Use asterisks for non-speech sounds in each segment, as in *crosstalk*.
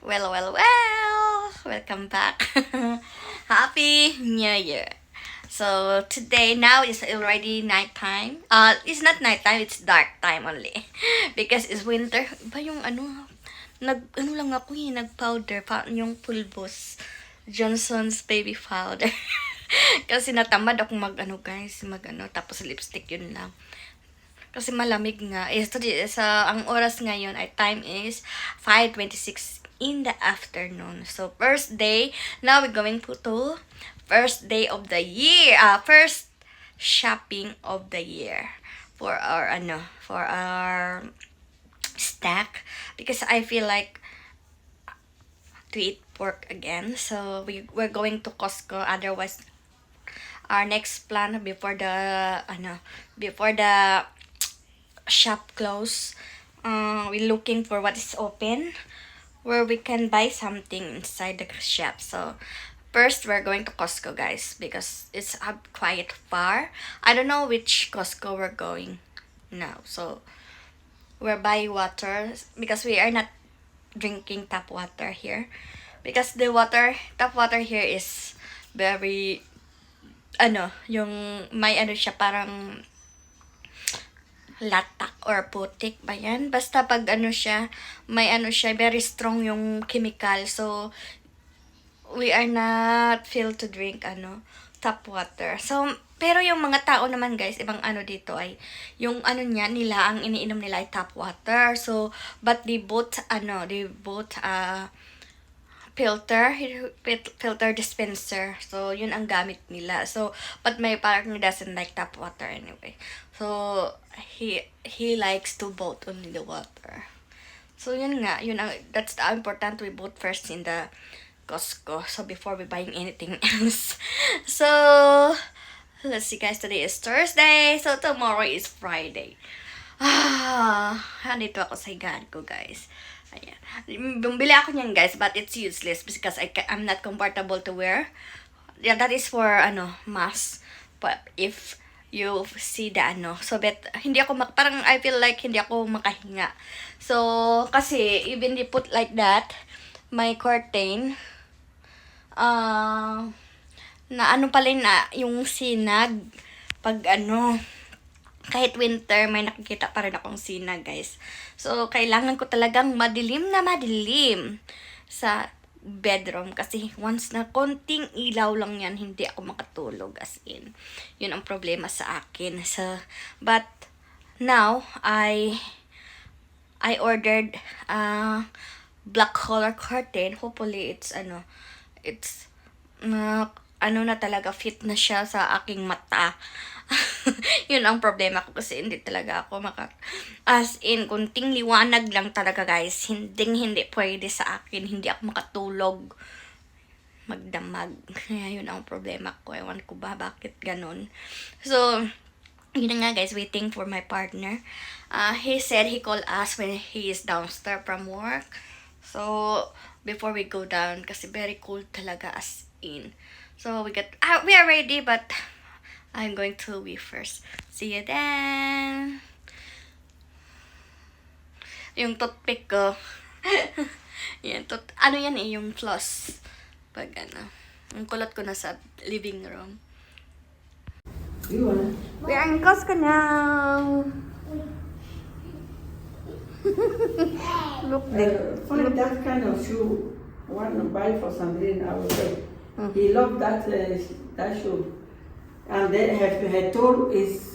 Well, well, well! Welcome back. *laughs* Happy New Year! So, today, now is already night time. Uh, it's not night time, it's dark time only. *laughs* Because it's winter. Ba yung ano, nag, ano lang ako eh, nag-powder, pa, yung pulbos. Johnson's baby powder. *laughs* Kasi natamad ako mag, ano guys, mag ano, tapos lipstick yun lang. Kasi malamig nga. Di- sa, ang oras ngayon ay time is 5.26 in the afternoon. So, first day, now we're going po to first day of the year. Uh, first shopping of the year for our, ano, for our stack. Because I feel like to eat pork again. So, we, we're going to Costco. Otherwise, our next plan before the, ano, before the shop close. Uh, we're looking for what is open where we can buy something inside the shop. So first we're going to Costco guys because it's uh, quite far. I don't know which Costco we're going now. So we're buying water because we are not drinking tap water here because the water tap water here is very ano yung may ano siya parang latak or putik ba yan? Basta pag ano siya, may ano siya, very strong yung chemical. So, we are not feel to drink ano, tap water. So, pero yung mga tao naman guys, ibang ano dito ay, yung ano niya, nila, ang iniinom nila ay tap water. So, but they both, ano, they both, uh, filter, fil- filter dispenser. So, yun ang gamit nila. So, but may parang he doesn't like tap water anyway. So, he he likes to both only the water. So, yun nga, yun ang, that's the important we both first in the Costco. So, before we buying anything *laughs* else. So, let's see guys, today is Thursday. So, tomorrow is Friday. *sighs* Ah, nandito ako sa higaan ko, guys. Ayan. Bumili ako niyan, guys, but it's useless because I I'm not comfortable to wear. Yeah, that is for, ano, mask. But if you see the, ano, so bet, hindi ako, mak- parang I feel like hindi ako makahinga. So, kasi, even they put like that, my curtain, ah, na ano pala na, yung sinag, pag ano, kahit winter, may nakikita pa rin akong sina, guys. So, kailangan ko talagang madilim na madilim sa bedroom kasi once na konting ilaw lang yan, hindi ako makatulog as in. Yun ang problema sa akin. So, but now, I I ordered uh, black color curtain. Hopefully, it's ano, it's na ano na talaga fit na siya sa aking mata. *laughs* Yun ang problema ko kasi hindi talaga ako maka as in kunting liwanag lang talaga guys. Hindi hindi pwede sa akin. Hindi ako makatulog magdamag. *laughs* Kaya yun ang problema ko. Ewan ko ba bakit ganun. So, yun nga guys, waiting for my partner. Uh, he said he called us when he is downstairs from work. So, before we go down, kasi very cold talaga as in. So, we get, ah, we are ready, but I'm going to we first. See you then! Yung toothpick ko. *laughs* yan, tooth, ano yan eh, yung floss. Pag ano, ang kulot ko na sa living room. You want We are in Costco now. Look there. uh, find that kind of shoe. Want to buy for Sandrine? I will say. Mm. He loved that uh, sh- that shoe, and then her her toe is.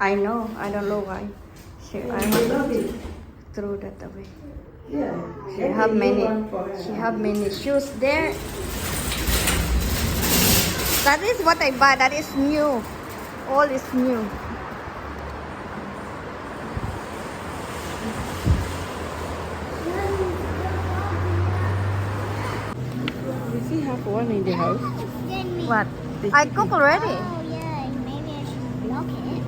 I know. I don't know why. She, I I want love it. to throw that away. Yeah. She have many. one for her. She have many shoes there. That is what I buy. That is new. All is new. Does he have one in the house? What? I cook already. Oh yeah, maybe I should block it.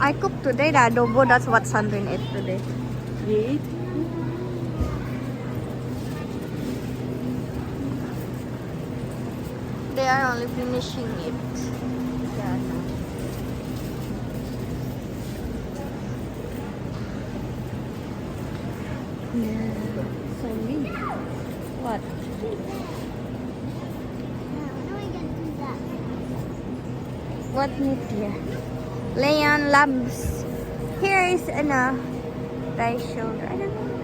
Like, I cooked today. The adobo. That's what Sandrine ate today. He eat? They are only finishing it. Yeah. Yeah. so mean. What? *laughs* What need here? Leon Labs. Here is ano, thy shoulder. I don't know.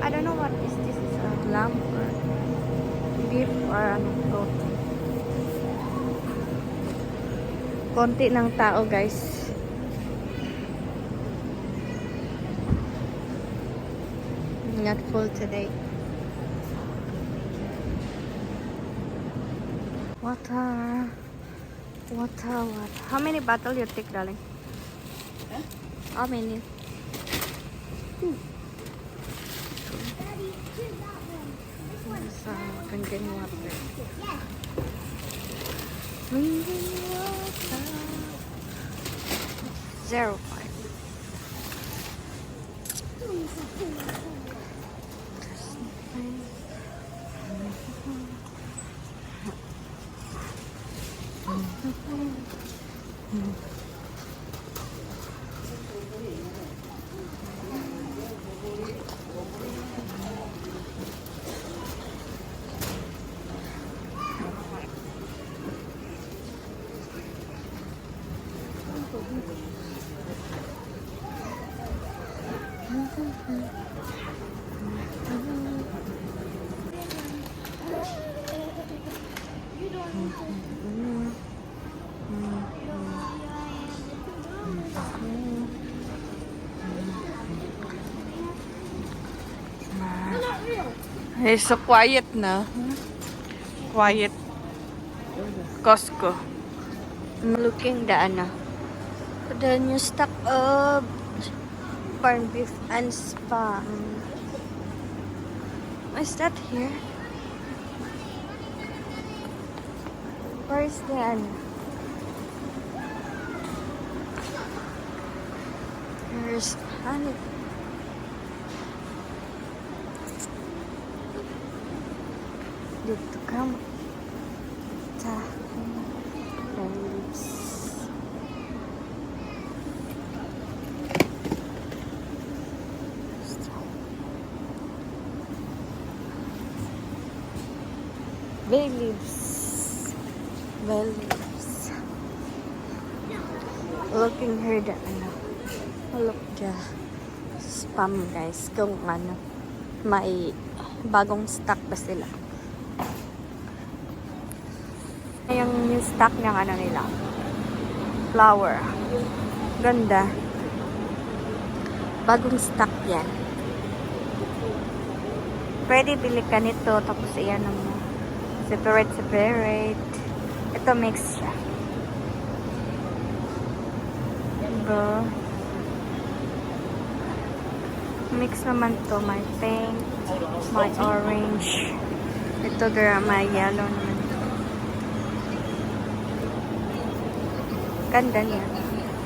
I don't know what is this. Is a lamb or beef or ano, goat. Konti ng tao, guys. Not full today. Water. Water, water. How many bottle you take, darling? How many? Daddy, choose that one. This one. So, drinking water. Drinking water. Zero It's so quiet na. Quiet. Costco. Looking the ano. The new stock of corn beef and spam. Is that here? Where is the ano? There's honey. Dito ka mo. Sa lips. Bay leaves. Bay leaves. Looking here the ano. Look the spam guys. Kung ano. May bagong stock ba sila. Yung new stock ng ano nila. Flower. Ganda. Bagong stock yan. Pwede bili ka nito tapos iyan mo. Separate, separate. Ito mix siya. Diba? Mix naman to. May pink, may orange. Ito girl, may yellow naman. Ganda niya.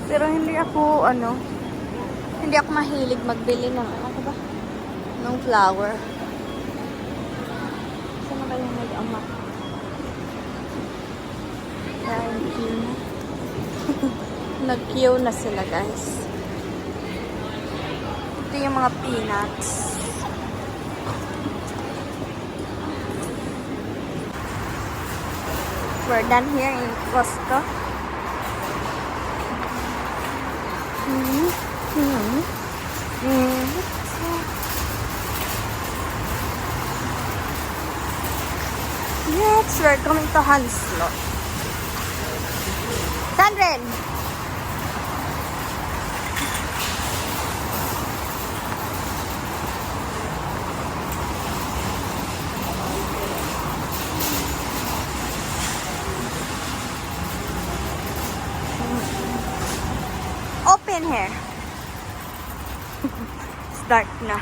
Pero hindi ako, ano, hindi ako mahilig magbili ng, ano ba? Ng flower. Saan na kaya nag-ama? Thank you. Nag-queue na sila, guys. Ito yung mga peanuts. We're done here in Costco. Next, we're coming to Hanslo. Sandren! Start na.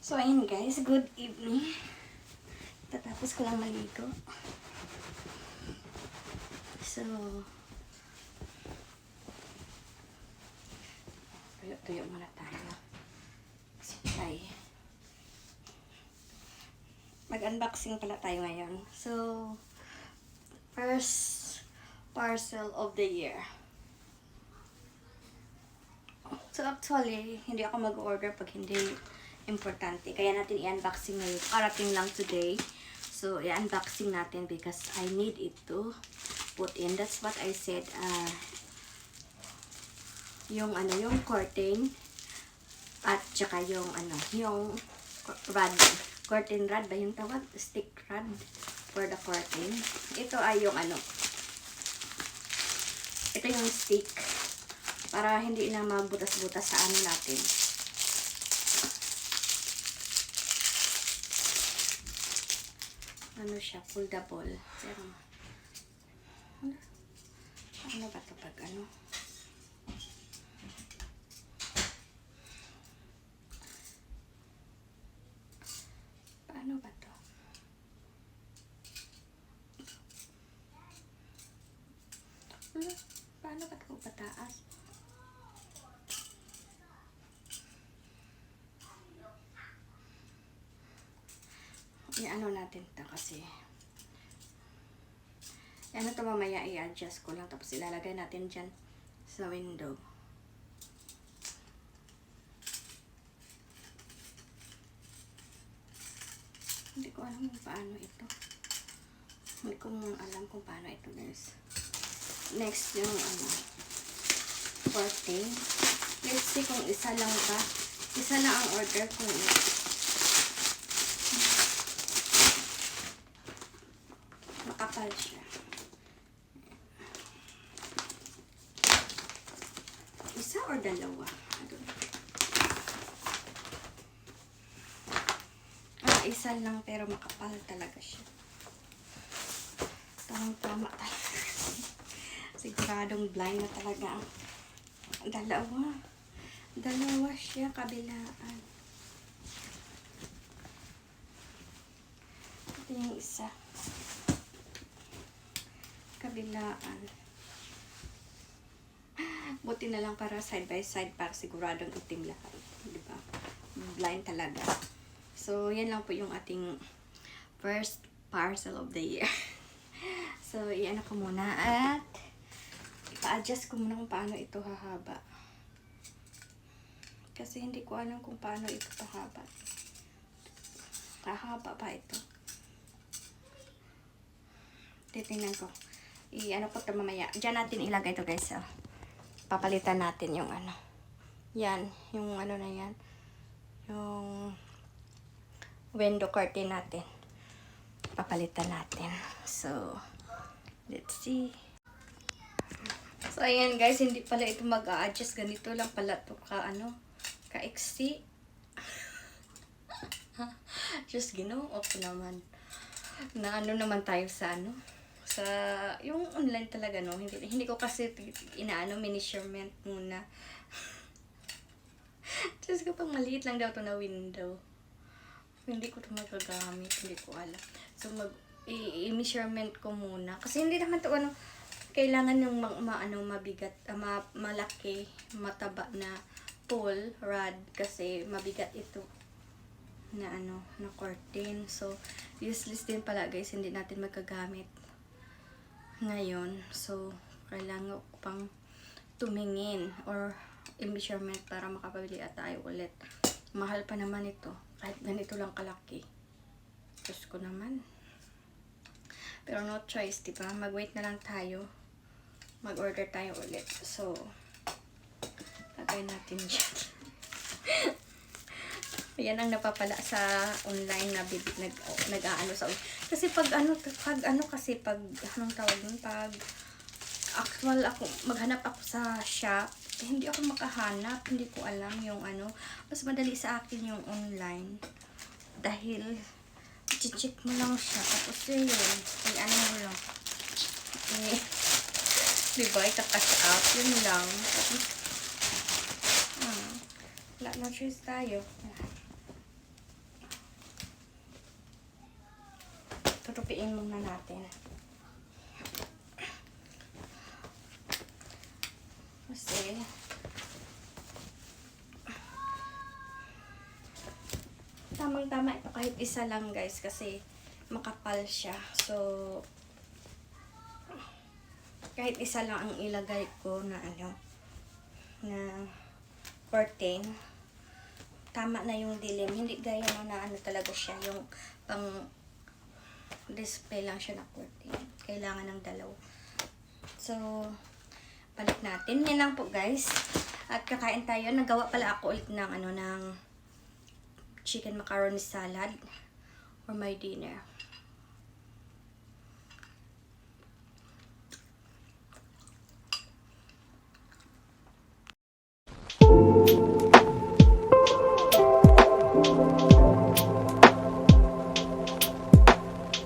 So, ayun guys. Good evening. Tatapos ko lang maligo. So, tuyo-tuyo muna tayo. Supply. Mag-unboxing pala tayo ngayon. So, first parcel of the year. So actually, hindi ako mag-order pag hindi importante. Kaya natin i-unboxing ngayon. Karating lang today. So, i-unboxing natin because I need it to put in. That's what I said. Uh, yung ano, yung curtain at saka yung ano, yung rod. Curtain rod ba yung tawag? Stick rod for the curtain. Ito ay yung ano, ito yung stick para hindi na mabutas-butas sa ano natin. Ano siya, foldable. Pero, ano, ano ba ito pag ano? Paano ba to? Ano? Paano ba ito pataas? I-ano natin to kasi ano to mamaya i-adjust ko lang tapos ilalagay natin dyan sa window. Hindi ko alam kung paano ito. Hindi ko alam kung paano ito guys. Next yung ano, 14. Let's see kung isa lang ba. Isa lang ang order ko. Eh. Makapal siya. Isa or dalawa? Ah, isa lang pero makapal talaga siya. Tamang tama talaga. Siguradong blind na talaga. Dalawa. Dalawa siya kabilaan. Ito yung isa. Kabilaan. Buti na lang para side by side para siguradong itim lahat. Di ba? Blind talaga. So, yan lang po yung ating first parcel of the year. *laughs* so, iyan ko muna at ipa-adjust ko muna kung paano ito hahaba. Kasi hindi ko alam kung paano ito pahaba. Hahaba pa ito. Titingnan ko. I-ano ko ito mamaya. Diyan natin ilagay ito guys. Oh. Papalitan natin yung ano. Yan. Yung ano na yan. Yung window curtain natin. Papalitan natin. So, let's see. So, ayan guys, hindi pala ito mag-a-adjust. Ganito lang pala ito ka, ano, ka-XC. *laughs* Just ginoo ko naman. Na ano naman tayo sa ano, sa, yung online talaga, no? Hindi, hindi ko kasi inaano, mini-measurement muna. *laughs* Just kapag maliit lang daw to na window. Hindi ko to magagamit, hindi ko alam. So, mag, i-measurement ko muna. Kasi hindi naman to ano, kailangan yung ma, ma- ano, mabigat, ah, ma, malaki, mataba na pole rod kasi mabigat ito na ano, na curtain. So, useless din pala guys, hindi natin magagamit ngayon. So, kailangan ko pang tumingin or i-measurement para makapabili at tayo ulit. Mahal pa naman ito. Kahit ganito lang kalaki. Diyos ko naman. Pero no choice, di ba? Mag-wait na lang tayo. Mag-order tayo ulit. So, lagay natin dyan. *laughs* Yan ang napapala sa online na bib, nag, nag-aano sa Kasi pag ano, pag ano kasi, pag, anong tawag yun, pag actual ako, maghanap ako sa shop, eh, hindi ako makahanap, hindi ko alam yung ano. Mas madali sa akin yung online. Dahil, check mo lang siya, tapos yun ay ano mo lang. Eh, *laughs* diba, ikakas up, yun lang. Tapos, ah, wala na choice tayo. Tutupiin muna natin. Kasi, tamang-tama ito kahit isa lang guys kasi makapal siya. So, kahit isa lang ang ilagay ko na ano, na curtain. Tama na yung dilim. Hindi gaya na ano talaga siya. Yung pang display lang siya na curtain. Kailangan ng dalaw. So, balik natin. Yan lang po guys. At kakain tayo. Nagawa pala ako ulit ng ano ng chicken macaroni salad for my dinner.